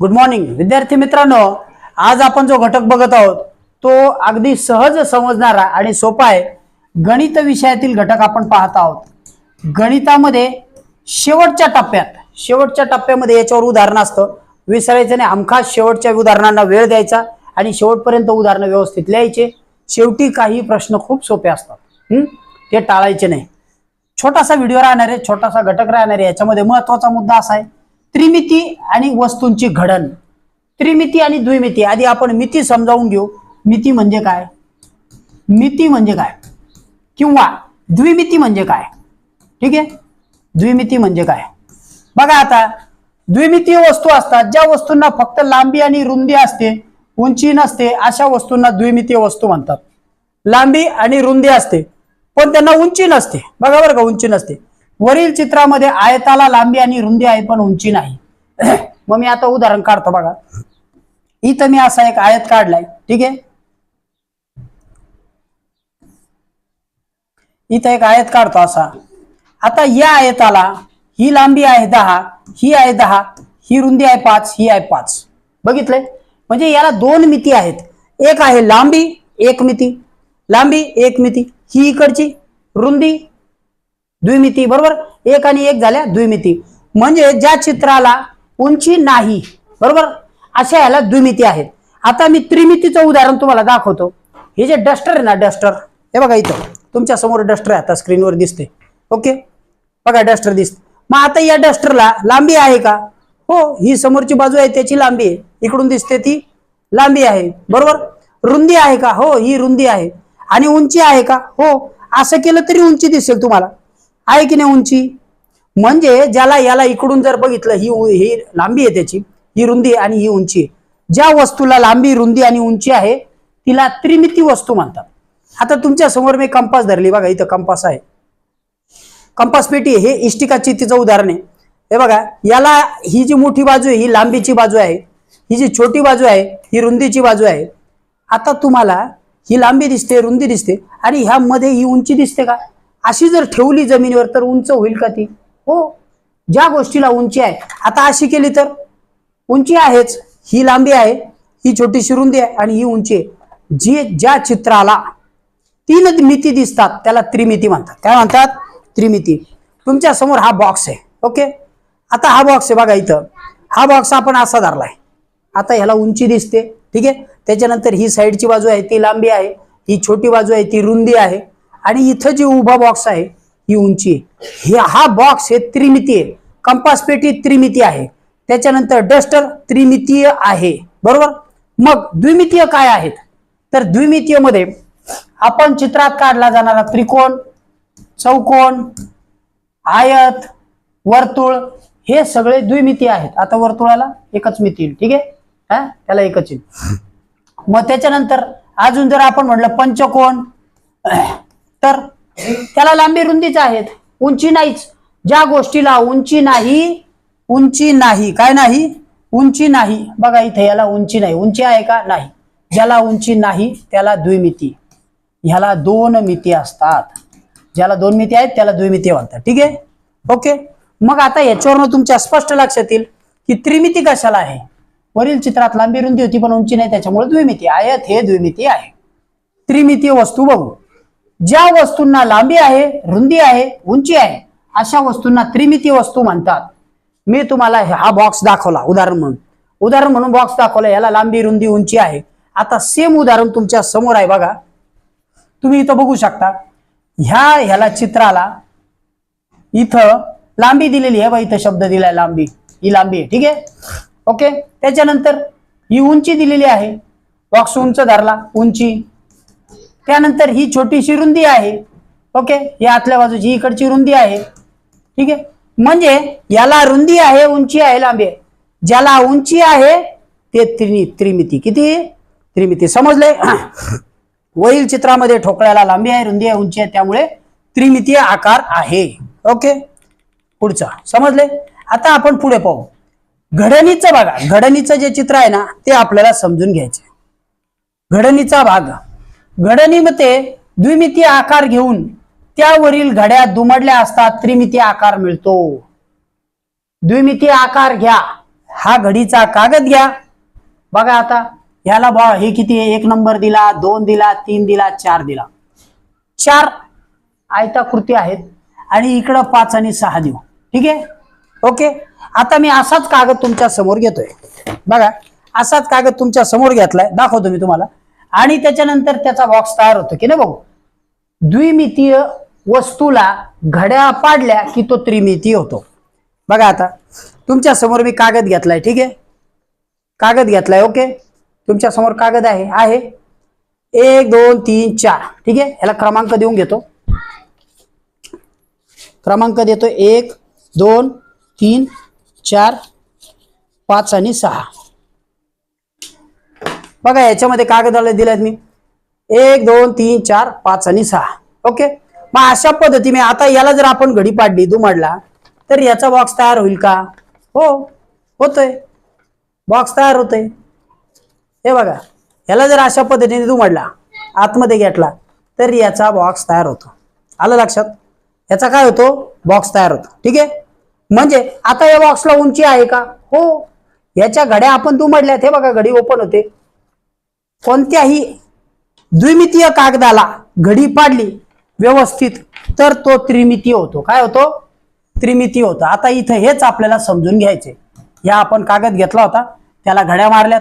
Good morning विद्यार्थी मित्रांनो आज आपण जो घटक बघत आहोत तो अगदी सहज समजणारा आणि सोपा आहे गणित विषयातील घटक आपण पाहत आहोत. गणितामध्ये शेवटच्या टप्प्यात शेवटच्या टप्प्यामध्ये याच्यावर उदाहरण असतं. विसरायचं नाही हमखास शेवटच्या उदाहरणांना वेळ द्यायचा आणि शेवटपर्यंत उदाहरणं व्यवस्थित लिहायचे. शेवटी काही प्रश्न खूप सोपे असतात. ते टाळायचे नाही. छोटासा व्हिडिओ राहणार आहे छोटासा घटक राहणार आहे. याच्यामध्ये महत्त्वाचा मुद्दा असा आहे. त्रिमिती आणि वस्तूंची घडण. त्रिमिती आणि द्विमिती. आधी आपण मिती समजावून घेऊ. मिती म्हणजे काय? मिती म्हणजे काय? किंवा द्विमिती म्हणजे काय? ठीक आहे? द्विमिती म्हणजे काय? बघा आता द्विमितीय वस्तू असतात ज्या वस्तूंना फक्त लांबी आणि रुंदी असते उंची नसते अशा वस्तूंना द्विमितीय वस्तू म्हणतात. लांबी आणि रुंदी असते पण त्यांना उंची नसते. बघा बरं का उंची नसते. वरील चित्रामध्ये आयताला लांबी आणि रुंदी आहे पण उंची नाही. मग मी आता उदाहरण काढतो बघा. इथं मी असा एक आयत काढलाय. ठीक आहे? इथं एक आयत काढतो असा. आता या आयताला ही लांबी आहे दहा ही आहे दहा ही रुंदी आहे पाच ही आहे पाच. बघितलंय? म्हणजे याला दोन मिती आहेत. एक आहे लांबी एक मिती. लांबी एक मिती. ही इकडची रुंदी द्विमिती बरोबर? एक आणि एक झाल्या द्विमिती. म्हणजे ज्या चित्राला उंची नाही बरोबर? अशा याला द्विमिती आहेत. आता मी त्रिमितीचं उदाहरण तुम्हाला दाखवतो. हे जे डस्टर आहे ना डस्टर हे बघा इथं. तुमच्यासमोर डस्टर आहे आता स्क्रीनवर दिसते ओके? बघा डस्टर दिसते मग आता या डस्टरला लांबी आहे का? हो ही समोरची बाजू आहे त्याची लांबी आहे. इकडून दिसते ती. लांबी आहे बरोबर? रुंदी आहे का? हो ही रुंदी आहे. आणि उंची आहे का? हो असं केलं तरी उंची दिसेल तुम्हाला. आहे की नाही उंची? म्हणजे ज्याला याला इकडून जर बघितलं ही ही लांबी आहे त्याची ही रुंदी आहे आणि ही उंची आहे. ज्या वस्तूला लांबी रुंदी आणि उंची आहे तिला त्रिमिती वस्तू म्हणतात. आता तुमच्यासमोर मी कंपास धरली बघा इथं कंपास आहे. कंपास पेटी हे इष्टिकाची तिचं उदाहरण आहे. हे बघा याला ही जी मोठी बाजू आहे ही लांबीची बाजू आहे ही जी छोटी बाजू आहे ही रुंदीची बाजू आहे. आता तुम्हाला ही लांबी दिसते रुंदी दिसते आणि ह्यामध्ये ही उंची दिसते का? अशी जर ठेवली जमिनीवर तर उंच होईल का ती? हो. ज्या गोष्टीला उंची आहे. आता अशी केली तर? उंची आहेच. ही लांबी आहे. ही छोटीशी रुंदी आहे आणि ही उंची आहे. जी ज्या चित्राला तीन मिती दिसतात त्याला त्रिमिती म्हणतात. काय म्हणतात? त्रिमिती. तुमच्यासमोर हा बॉक्स आहे. ओके? आता हा बॉक्स आहे बघा इथं. हा बॉक्स आपण असा धरलाय. आता ह्याला उंची दिसते. ठीक आहे? त्याच्यानंतर ही साईडची बाजू आहे. ती लांबी आहे. ही छोटी बाजू आहे. ती रुंदी आहे. आणि इथं जी उभा बॉक्स आहे ही उंची हे हा बॉक्स हे त्रिमिती आहे कंपास पेटी त्रिमिती आहे. त्याच्यानंतर डस्टर त्रिमितीय आहे. बरोबर? मग द्विमितीय काय आहेत? तर द्विमितीयमध्ये आपण चित्रात काढला जाणारा त्रिकोण चौकोन आयत वर्तुळ हे सगळे द्विमिती आहेत. आता वर्तुळाला एकच मिती येईल. ठीक आहे? हा? त्याला एकच येईल. मग त्याच्यानंतर अजून जर आपण म्हटलं पंचकोन तर त्याला लांबी रुंदीच आहेत. उंची नाहीच. ज्या गोष्टीला उंची नाही उंची नाही. काय नाही? उंची नाही. बघा इथे याला उंची नाही. उंची आहे का? नाही. ज्याला उंची नाही त्याला द्विमिती. ह्याला दोन मिती असतात. ज्याला दोन मिती आहेत त्याला द्विमिती म्हणतात. ठीक आहे? ओके? मग आता याच्यावरनं तुमच्या स्पष्ट लक्षात येईल की त्रिमिती कशाला आहे? वरील चित्रात लांबी रुंदी होती पण उंची नाही. त्याच्यामुळे द्विमिती. आयत हे द्विमिती आहे. त्रिमितीय वस्तू बघू. ज्या वस्तूंना लांबी आहे रुंदी आहे उंची आहे अशा वस्तूंना त्रिमिती वस्तू म्हणतात. मी तुम्हाला हा बॉक्स दाखवला उदाहरण म्हणून. उदाहरण म्हणून बॉक्स दाखवला याला लांबी रुंदी उंची आहे. आता सेम उदाहरण तुमच्यासमोर आहे बघा. तुम्ही इथं बघू शकता. ह्या ह्याला चित्राला इथं लांबी दिलेली आहे बा इथं शब्द दिलाय लांबी. ही लांबी आहे ठीक आहे? ओके त्याच्यानंतर ही उंची दिलेली आहे. बॉक्स उंच धरला उंची. त्यानंतर ही छोटीशी रुंदी आहे. ओके? या आतल्या बाजूची इकडची रुंदी आहे. ठीक आहे? म्हणजे याला रुंदी आहे उंची आहे लांबी आहे. ज्याला उंची आहे ते त्रिनी त्रिमिती. किती? त्रिमिती. समजले वरील चित्रामध्ये ठोकळ्याला लांबी आहे रुंदी आहे उंची आहे त्यामुळे त्रिमितीय आकार आहे. ओके? पुढचा. समजले आता आपण पुढे पाहू. घडणीचं बघा. घडणीचं जे चित्र आहे ना ते आपल्याला समजून घ्यायचे घडणीचा भाग. घडणीमध्ये द्विमितीय आकार घेऊन त्यावरील घड्या दुमडल्या असतात त्रिमितीय आकार मिळतो. द्विमितीय आकार घ्या. हा घडीचा कागद घ्या. बघा आता ह्याला बा हे किती आहे? एक नंबर दिला दोन दिला तीन दिला चार दिला. चार आयताकृती आहेत आणि इकडं पाच आणि सहा देऊ. ठीक आहे? ओके? आता मी असाच कागद तुमच्यासमोर घेतोय. बघा असाच कागद तुमच्यासमोर घेतलाय. दाखवतो मी तुम्हाला. आणि त्याच्यानंतर त्याचा बॉक्स तयार होतो की नाही बघू? द्विमितीय वस्तूला घड्या पाडल्या की तो त्रिमितीय होतो. बघा आता तुमच्यासमोर मी कागद घेतलाय ठीक आहे? कागद घेतलाय ओके? तुमच्यासमोर कागद आहे आहे? एक दोन तीन चार ठीक आहे? ह्याला क्रमांक देऊन घेतो. क्रमांक देतो एक दोन तीन चार पाच आणि सहा. बघा याच्यामध्ये कागदाला दिल्यात मी. एक दोन तीन चार पाच आणि सहा. ओके? मग अशा पद्धतीने आता याला जर आपण घडी पाडली दुमाडला तर याचा बॉक्स तयार होईल का? हो होतोय. बॉक्स तयार होतोय. हे बघा याला जर अशा पद्धतीने दुमडला आतमध्ये घेतला तर याचा बॉक्स तयार होतो. आलं लक्षात? याचा काय होतो? बॉक्स तयार होतो. ठीक आहे? म्हणजे आता या बॉक्सला उंची आहे का? हो. याच्या घड्या आपण दुमडल्यात. हे बघा घडी ओपन होते. कोणत्याही द्विमितीय कागदाला घडी पाडली व्यवस्थित तर तो त्रिमितीय होतो. काय होतो? त्रिमितीय होतो. आता इथं हेच आपल्याला समजून घ्यायचे या आपण कागद घेतला होता. त्याला घड्या मारल्यात.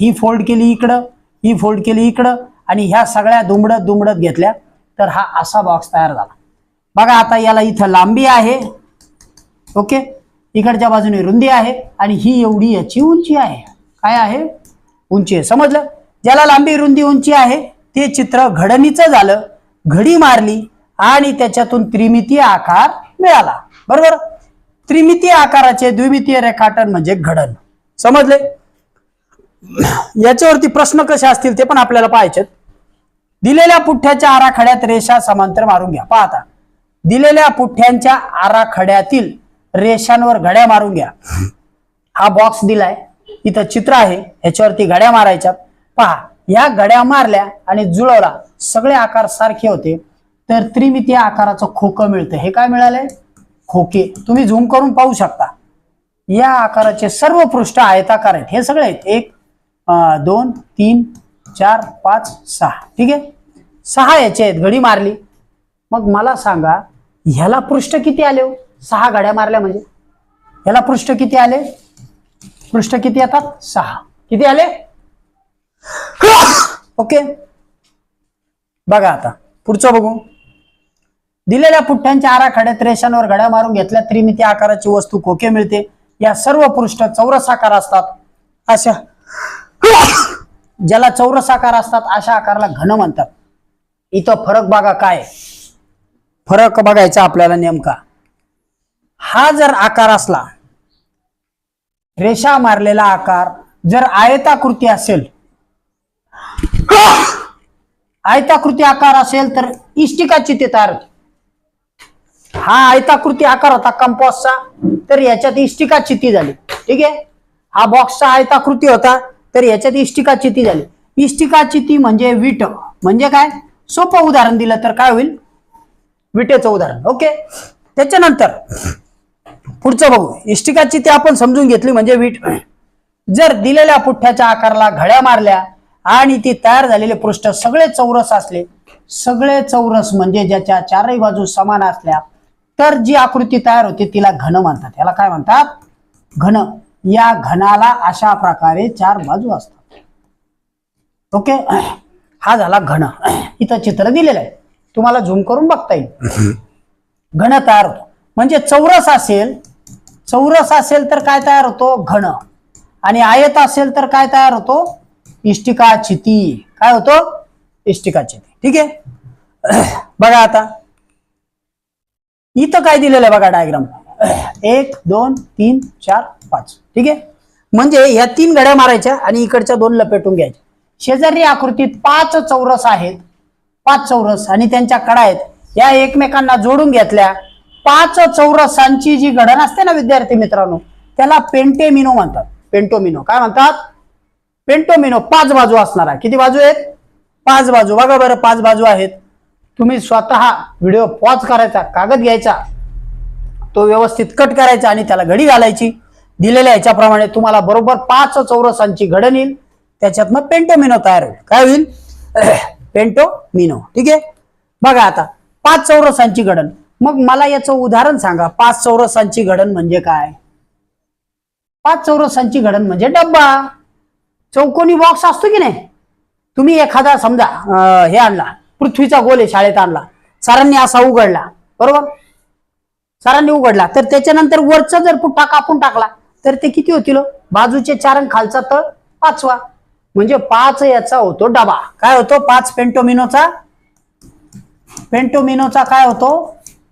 ही फोल्ड केली इकडं ही फोल्ड केली इकडं आणि ह्या सगळ्या दुमडत दुमडत घेतल्या. तर हा असा बॉक्स तयार झाला. बघा आता याला इथं लांबी आहे. ओके? इकडच्या बाजूने रुंदी आहे. आणि ही एवढी याची उंची आहे. काय आहे? उंची आहे. समजलं? ज्याला लांबी रुंदी उंची आहे ते चित्र घडणीचं झालं घडी मारली आणि त्याच्यातून त्रिमितीय आकार मिळाला. बरोबर? त्रिमितीय आकाराचे द्विमितीय रेखाटन म्हणजे घडण. समजले? याच्यावरती प्रश्न कसे असतील ते पण आपल्याला पाहायचे दिलेल्या पुठ्याच्या आराखड्यात रेषा समांतर मारून घ्या. पाहता दिलेल्या पुठ्यांच्या आराखड्यातील रेषांवर घड्या मारून घ्या. हा बॉक्स दिलाय. इथं चित्र आहे. ह्याच्यावरती घड्या मारायच्या पहा या गड्या मारल्या आणि जुळवला. सगळे आकार सारखे होते. तर त्रिमितीय आकाराचं खोकं मिळतं. हे काय मिळालंय? खोके. तुम्ही झूम करून पाहू शकता. या आकाराचे सर्व पृष्ठ आयताकार आहेत हे सगळे आहेत. एक दोन तीन चार पाच सहा. ठीक आहे? सहा याचे आहेत. घडी मारली. मग मला सांगा ह्याला पृष्ठ किती आले हो? सहा गाड्या मारल्या म्हणजे. ह्याला पृष्ठ किती आले? पृष्ठ किती येतात? सहा. किती आले? ओके बघा आता. पुढचं बघू. दिलेल्या पुठ्ठ्यांच्या आराखड्यात रेषांवर घड्या मारून घेतल्या त्रिमिती आकाराची वस्तू खोके मिळते. या सर्व पृष्ठ चौरस आकार असतात. अशा. ज्याला चौरस आकार असतात अशा आकाराला घन म्हणतात. इथं फरक बघा काय? फरक बघायचा आपल्याला नेमका. हा जर आकार असला रेषा मारलेला आकार जर आयताकृती असेल आयताकृती आकार असेल तर इष्टिकाची ते तयार होते हा आयताकृती आकार होता कंपॉसचा तर याच्यात इष्टिका चिती झाली. ठीक आहे? हा बॉक्सचा आयताकृती होता तर याच्यात इष्टिका चिती झाली. इष्टिका चिती म्हणजे विट. म्हणजे काय? सोपं उदाहरण दिलं तर काय होईल? विटेचं उदाहरण. ओके? त्याच्यानंतर पुढचं बघू. इष्टिका चिती आपण समजून घेतली म्हणजे विट. जर दिलेल्या पुठ्ठ्याच्या आकाराला घड्या मारल्या आणि ती तयार झालेले पृष्ठ सगळे चौरस असले सगळे चौरस म्हणजे ज्याच्या चारही बाजू समान असल्या तर जी आकृती तयार होते तिला घन म्हणतात. याला काय म्हणतात? घन. या घनाला अशा प्रकारे चार बाजू असतात. ओके? हा झाला घन. इथं चित्र दिलेलं आहे. तुम्हाला झूम करून बघता येईल. घन तयार होतो. म्हणजे चौरस असेल चौरस असेल तर काय तयार होतो? घन. आणि आयत असेल तर काय तयार होतो? इष्टिका चिती. काय होतो? इष्टिका चिती. ठीक आहे? बघा आता. इथं काय दिलेलं आहे बघा डायग्राम एक दोन तीन चार पाच. ठीक आहे? म्हणजे या तीन घड्या मारायच्या आणि इकडच्या दोन लपेटून घ्यायच्या. शेजारी आकृतीत पाच चौरस आहेत. पाच चौरस आणि त्यांच्या कडा आहेत. या एकमेकांना जोडून घेतल्या. पाच चौरसांची जी घडण असते ना विद्यार्थी मित्रांनो त्याला पेंटेमिनो म्हणतात. पेंटोमिनो. काय म्हणतात? पेंटोमिनो पाच बाजू असणार आहे. किती बाजू आहेत? पाच बाजू. बघा बरं पाच बाजू आहेत. तुम्ही स्वतः व्हिडिओ पॉज करायचा कागद घ्यायचा तो व्यवस्थित कट करायचा आणि त्याला घडी घालायची. दिलेल्या ह्याच्याप्रमाणे तुम्हाला बरोबर पाच चौरसांची घडण येईल. त्याच्यातनं पेंटोमिनो तयार होईल. काय होईल? पेंटोमिनो. ठीक आहे? बघा आता पाच चौरसांची घडण. मग मला याचं उदाहरण सांगा. पाच चौरसांची घडण म्हणजे काय? पाच चौरसांची घडण म्हणजे डब्बा. चौकोनी बॉक्स असतो की नाही? तुम्ही एखादा समजा हे आणला पृथ्वीचा गोल आहे शाळेत आणला सरांनी असा उघडला बरोबर? सरांनी उघडला तर त्याच्यानंतर वरचा जर पुट्टा कापून टाकला तर ते किती होतील हो? बाजूचे चार आणि खालचा तळ पाचवा. म्हणजे पाच याचा होतो डबा. काय होतो? पाच पेंटोमिनोचा पेंटोमिनोचा काय होतो?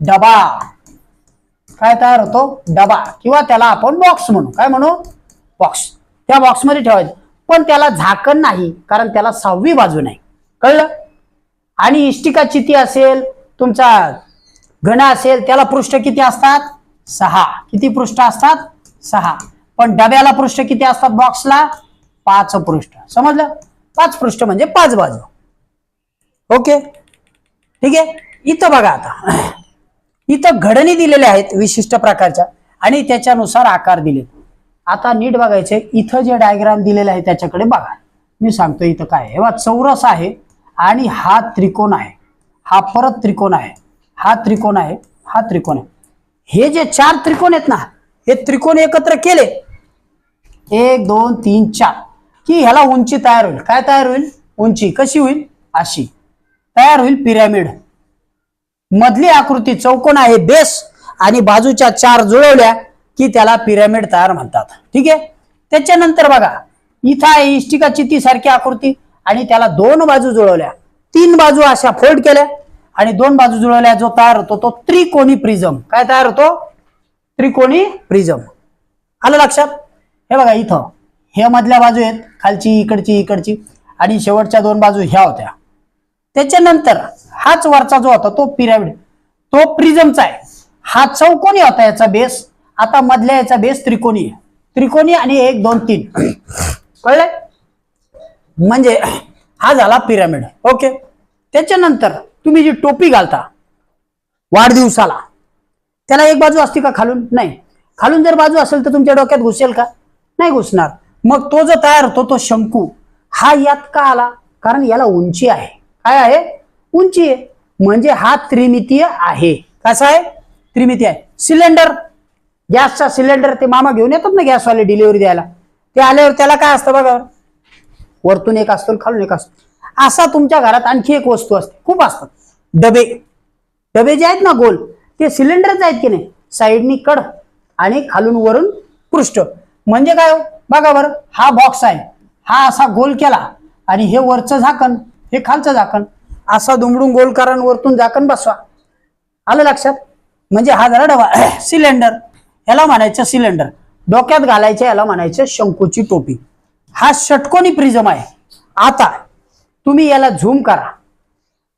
डबा. काय तयार होतो? डबा. किंवा त्याला आपण बॉक्स म्हणू. काय म्हणू? बॉक्स त्या बॉक्समध्ये ठेवायचं. पण त्याला झाकण नाही कारण त्याला सहावी बाजू नाही. कळलं? आणि इष्टिका चिती असेल तुमचा घन असेल त्याला पृष्ठ किती असतात? सहा. किती पृष्ठ असतात? सहा. पण डब्याला पृष्ठ किती असतात बॉक्सला पाच पृष्ठ. समजलं? पाच पृष्ठ म्हणजे पाच बाजू. ओके? ठीक आहे? इथं बघा आता. इथं घडणी दिलेल्या आहेत विशिष्ट प्रकारच्या आणि त्याच्यानुसार आकार दिलेत. आता नीट बघायचे इथं जे डायग्राम दिलेलं आहे त्याच्याकडे बघा. मी सांगतो इथं काय आहे? हे चौरस आहे आणि हा त्रिकोण आहे. हा परत त्रिकोण आहे. हा त्रिकोण आहे. हा त्रिकोण आहे. हे जे चार त्रिकोण आहेत ना हे त्रिकोण एकत्र केले. एक दोन तीन चार. की ह्याला उंची तयार होईल. काय तयार होईल? उंची. कशी होईल? अशी. तयार होईल पिरॅमिड. मधली आकृती चौकोन आहे बेस. आणि बाजूच्या चार जुळवल्या की त्याला पिरॅमिड तयार म्हणतात. ठीक आहे? त्याच्यानंतर बघा इथं आहे इष्टिका चिती सारखी आकृती आणि त्याला दोन बाजू जुळवल्या. तीन बाजू अशा फोल्ड केल्या आणि दोन बाजू जुळवल्या जो तयार होतो तो त्रिकोणी प्रिझम. काय तयार होतो? त्रिकोणी प्रिझम. आलं लक्षात? हे बघा इथं. हे मधल्या बाजू आहेत खालची इकडची इकडची आणि शेवटच्या दोन बाजू ह्या होत्या. त्याच्यानंतर हाच वरचा जो होता तो पिरॅमिड तो प्रिझमचा आहे. हा चौकोनी होता याचा बेस आता मधल्या याचा बेस त्रिकोणी त्रिकोणी आणि एक दोन तीन. कळले म्हणजे हा झाला पिरामिड ओके त्याच्यानंतर तुम्ही जी टोपी घालता वाढदिवसाला त्याला एक बाजू असते का खालून? नाही. खालून जर बाजू असेल तर तुमच्या डोक्यात घुसेल का? नाही घुसणार. मग तो जो तयार होतो तो शंकू हा यात का आला? कारण याला उंची आहे. काय आहे? उंची आहे. म्हणजे हा त्रिमितीय आहे. कसा आहे? त्रिमितीय आहे. सिलेंडर गॅसचा सिलेंडर ते मामा घेऊन येतात ना गॅसवाले डिलिव्हरी द्यायला. ते आल्यावर त्याला काय असतं बघा? वरतून एक असतो खालून एक असतो. असा तुमच्या घरात आणखी एक वस्तू असते. खूप असतात. डबे. डबे जे आहेत ना गोल ते सिलेंडरच आहेत की नाही? साईडनी कड आणि खालून वरून पृष्ठ. म्हणजे काय हो? बघा बरं हा बॉक्स आहे. हा असा गोल केला आणि हे वरचं झाकण हे खालचं झाकण. असा दुमडून गोल करा वरतून झाकण बसवा. आलं लक्षात? म्हणजे हा जरा डबा. सिलेंडर. याला म्हणायचं सिलेंडर डोक्यात घालायचं याला म्हणायचं शंकूची टोपी. हा षटकोनी प्रिझम आहे. आता तुम्ही याला झूम करा.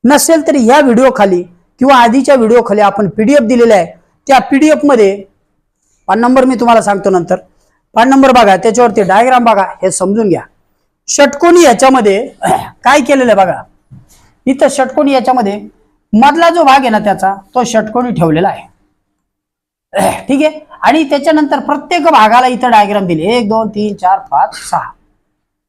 नसेल तर ह्या व्हिडिओ खाली किंवा आधीच्या व्हिडिओ खाली आपण पीडीएफ दिलेला आहे. त्या पीडीएफमध्ये पान नंबर मी तुम्हाला सांगतो नंतर. पान नंबर बघा त्याच्यावरती डायग्राम बघा हे समजून घ्या. षटकोनी याच्यामध्ये काय केलेलं आहे बघा. इथं षटकोनी याच्यामध्ये मधला जो भाग आहे ना त्याचा तो षटकोनी ठेवलेला आहे. ठीक आहे? आणि त्याच्यानंतर प्रत्येक भागाला इथं डायग्राम दिले. एक दोन तीन चार पाच सहा.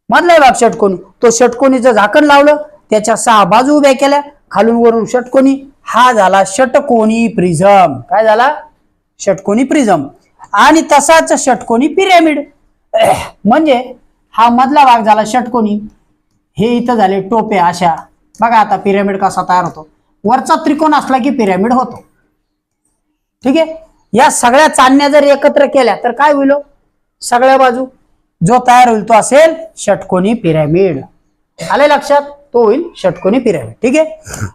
मधला भाग षटकोनी. तो षटकोनीचं झाकण लावलं त्याच्या सहा बाजू उभ्या केल्या. खालून वरून षटकोनी. हा झाला षटकोनी प्रिझम. काय झाला? षटकोनी प्रिझम. आणि तसाच षटकोनी पिरॅमिड. म्हणजे हा मधला भाग झाला षटकोनी. हे इथं झाले टोप्या अशा. बघा आता पिरॅमिड कसा तयार होतो. वरचा त्रिकोण असला की पिरॅमिड होतो. ठीक आहे? या सगळ्या चांदण्या जर एकत्र केल्या तर काय होईल हो? सगळ्या बाजू जो तयार होईल तो असेल षटकोनी पिरॅमिड. आले लक्षात? तो होईल षटकोनी पिरॅमिड. ठीक आहे?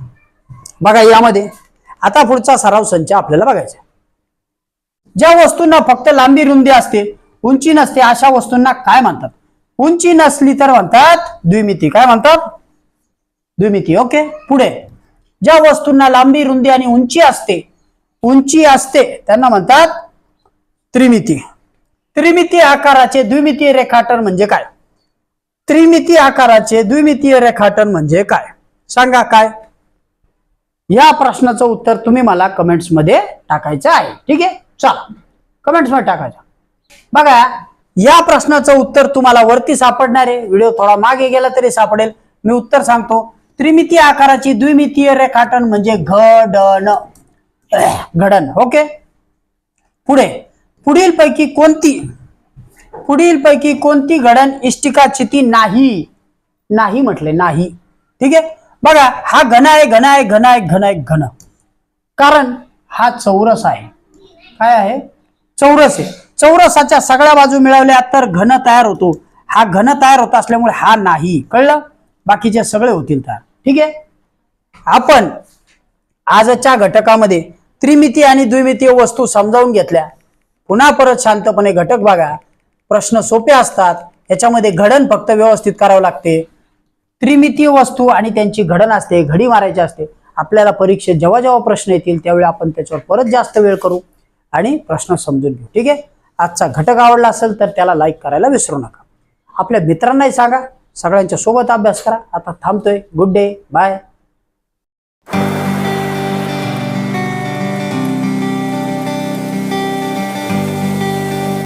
बघा यामध्ये. आता पुढचा सराव संच आपल्याला बघायचा ज्या वस्तूंना फक्त लांबी रुंदी असते उंची नसते अशा वस्तूंना काय म्हणतात? उंची नसली तर म्हणतात द्विमिती. काय म्हणतात? द्विमिती. ओके? पुढे. ज्या वस्तूंना लांबी रुंदी आणि उंची असते उंची असते. त्यांना म्हणतात त्रिमिती. त्रिमिती आकाराचे द्विमितीय रेखाटन म्हणजे काय? त्रिमिती आकाराचे द्विमितीय रेखाटन म्हणजे काय? सांगा काय? या प्रश्नाचं उत्तर तुम्ही मला कमेंट्समध्ये टाकायचं आहे. ठीक आहे? चला. कमेंट्समध्ये टाकायचं. बघा या प्रश्नाचं उत्तर तुम्हाला वरती सापडणार आहे. व्हिडिओ थोडा मागे गेला तरी सापडेल. मी उत्तर सांगतो. त्रिमितीय आकाराची द्विमितीय रेखाटन म्हणजे घडण घडण ओके? पुढे. पुढील पैकी कोणती पुढील पैकी कोणती घडण इष्टिका चिती नाही? नाही म्हटले नाही. ठीक आहे? बघा हा घन आहे घन आहे घन आहे घन आहे घन. कारण हा चौरस आहे. काय आहे? चौरस आहे. चौरसाच्या सगळ्या बाजू मिळवल्या तर घन तयार होतो. हा घन तयार होत असल्यामुळे हा नाही. कळलं? बाकीचे सगळे होतील तयार ठीक आहे? आपण आजच्या घटकामध्ये त्रिमितीय आणि द्विमितीय वस्तू समजावून घेतल्या. पुन्हा परत शांतपणे घटक बघा. प्रश्न सोपे असतात. याच्यामध्ये घडण फक्त व्यवस्थित करावं लागते. त्रिमितीय वस्तू आणि त्यांची घडण असते घडी मारायची असते. आपल्याला परीक्षेत जेव्हा जेव्हा प्रश्न येतील त्यावेळी आपण त्याच्यावर परत जास्त वेळ करू आणि प्रश्न समजून घेऊ. ठीक आहे? आजचा घटक आवडला असेल तर त्याला लाईक करायला विसरू नका. आपल्या मित्रांनाही सांगा. सगळ्यांच्या सोबत अभ्यास करा. आता थांबतोय. Good day bye